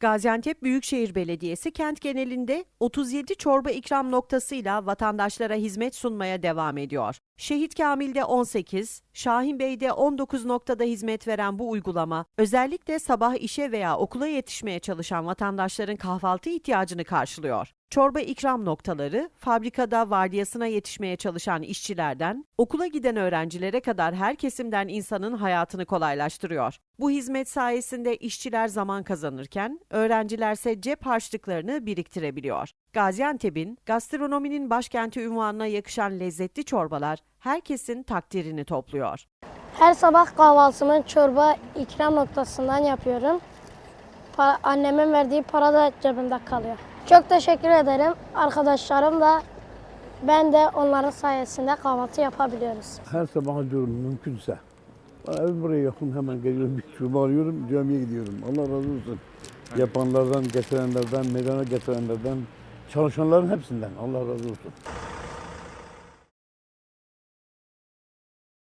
Gaziantep Büyükşehir Belediyesi kent genelinde 37 çorba ikram noktasıyla vatandaşlara hizmet sunmaya devam ediyor. Şehit Kamil'de 18, Şahinbey'de 19 noktada hizmet veren bu uygulama özellikle sabah işe veya okula yetişmeye çalışan vatandaşların kahvaltı ihtiyacını karşılıyor. Çorba ikram noktaları fabrikada vardiyasına yetişmeye çalışan işçilerden okula giden öğrencilere kadar her kesimden insanın hayatını kolaylaştırıyor. Bu hizmet sayesinde işçiler zaman kazanırken öğrencilerse cep harçlıklarını biriktirebiliyor. Gaziantep'in gastronominin başkenti ünvanına yakışan lezzetli çorbalar herkesin takdirini topluyor. Her sabah kahvaltımı çorba ikram noktasından yapıyorum. Pa- annemin verdiği para da cebimde kalıyor. Çok teşekkür ederim. Arkadaşlarım da ben de onların sayesinde kahvaltı yapabiliyoruz. Her sabah diyorum mümkünse. Evim buraya yakın hemen geliyorum bir çubuğu alıyorum camiye gidiyorum. Allah razı olsun. Yapanlardan, getirenlerden, meydana getirenlerden, çalışanların hepsinden Allah razı olsun.